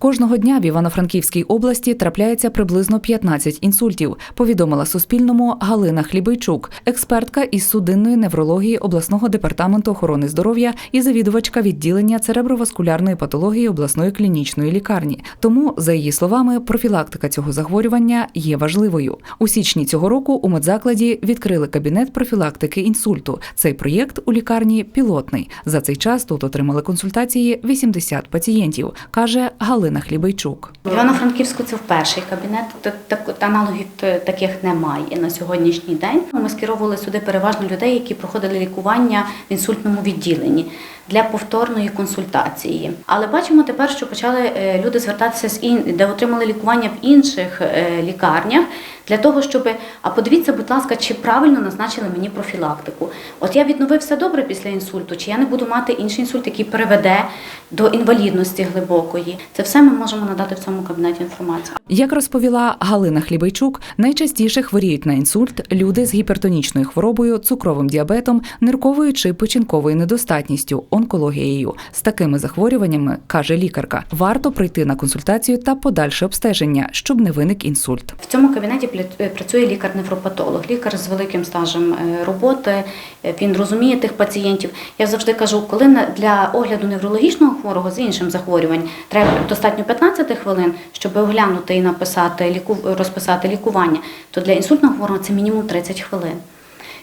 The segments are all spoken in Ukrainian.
Кожного дня в Івано-Франківській області трапляється приблизно 15 інсультів. Повідомила Суспільному Галина Хлібейчук, експертка із судинної неврології обласного департаменту охорони здоров'я і завідувачка відділення цереброваскулярної патології обласної клінічної лікарні. Тому, за її словами, профілактика цього захворювання є важливою. У січні цього року у медзакладі відкрили кабінет профілактики інсульту. Цей проєкт у лікарні пілотний. За цей час тут отримали консультації 80 пацієнтів, каже Галина Хлібейчук. В Івано-Франківську це перший кабінет, так, аналогів таких немає на сьогоднішній день. Ми скеровували сюди переважно людей, які проходили лікування в інсультному відділенні для повторної консультації. Але бачимо тепер, що почали е, люди звертатися з ін... де отримали лікування в інших е, лікарнях для того, щоб а подивіться, будь ласка, чи правильно назначили мені профілактику. От я відновив все добре після інсульту, чи я не буду мати інший інсульт, який приведе до інвалідності глибокої. Це все ми можемо надати в цьому кабінеті інформацію. Як розповіла Галина Хлібейчук, найчастіше хворіють на інсульт люди з гіпертонічною хворобою, цукровим діабетом, нирковою чи печінковою недостатністю, онкологією. З такими захворюваннями, каже лікарка, варто прийти на консультацію та подальше обстеження, щоб не виник інсульт. В цьому кабінеті пля- працює лікар-невропатолог, лікар з великим стажем е, роботи. Е, Він розуміє тих пацієнтів. Я завжди кажу, коли для огляду неврологічного хворого з іншим захворювань треба достатньо 15 хвилин, щоб оглянути і написати ліку, розписати лікування, то для інсультного хворого це мінімум 30 хвилин.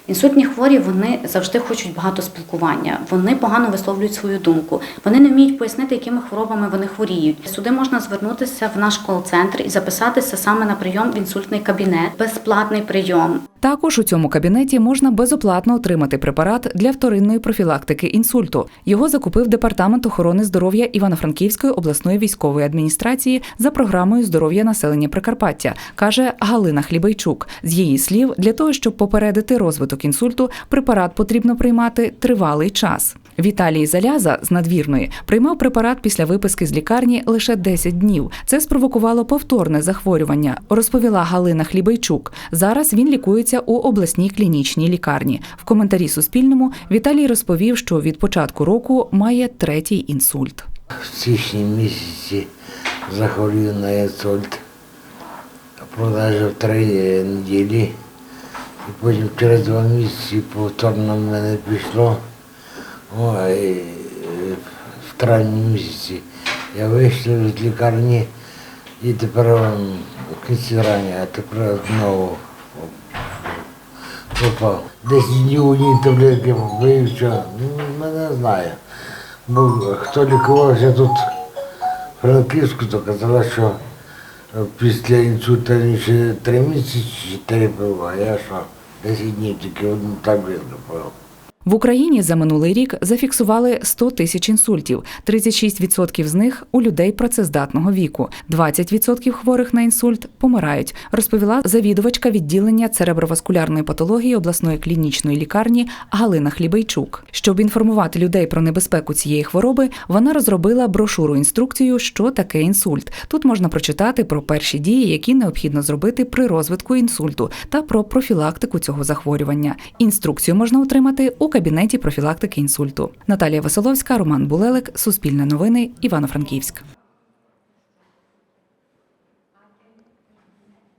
Інсультні хворі вони завжди хочуть багато спілкування. Вони погано висловлюють свою думку. Вони не вміють пояснити, якими хворобами вони хворіють. Сюди можна звернутися в наш кол-центр і записатися саме на прийом в інсультний кабінет. Безплатний прийом. Також у цьому кабінеті можна безоплатно отримати препарат для вторинної профілактики інсульту. Його закупив департамент охорони здоров'я Івано-Франківської обласної військової адміністрації за програмою здоров'я населення Прикарпаття, каже Галина Хлібайчук. З її слів, для того, щоб попередити розвиток інсульту, препарат потрібно приймати тривалий час. Віталій Заляза з надвірної приймав препарат після виписки з лікарні лише 10 днів. Це спровокувало повторне захворювання, розповіла Галина Хлібейчук. Зараз він лікується у обласній клінічній лікарні. В коментарі Суспільному Віталій розповів, що від початку року має третій інсульт. В січні місяці захворів на інсульт. Продовжив три неділі. І потім через два місяці повторно в мене пішло. О, і, е, в травні місяці я вийшов з лікарні і тепер м, в кінці травня, а тепер знову попав. Десять днів одні таблетки випив, що ну, мене знаю. Бо хто лікувався тут в Франківську, то казали, що е, після інсульту раніше три місяці чи чотири пив, а я що, 10 днів тільки одну таблетку пив. В Україні за минулий рік зафіксували 100 тисяч інсультів. 36% з них у людей працездатного віку. 20% хворих на інсульт помирають, розповіла завідувачка відділення цереброваскулярної патології обласної клінічної лікарні Галина Хлібейчук. Щоб інформувати людей про небезпеку цієї хвороби, вона розробила брошуру інструкцію, що таке інсульт. Тут можна прочитати про перші дії, які необхідно зробити при розвитку інсульту, та про профілактику цього захворювання. Інструкцію можна отримати у кабінеті профілактики інсульту. Наталія Василовська, Роман Булелик, Суспільне новини, Івано-Франківськ.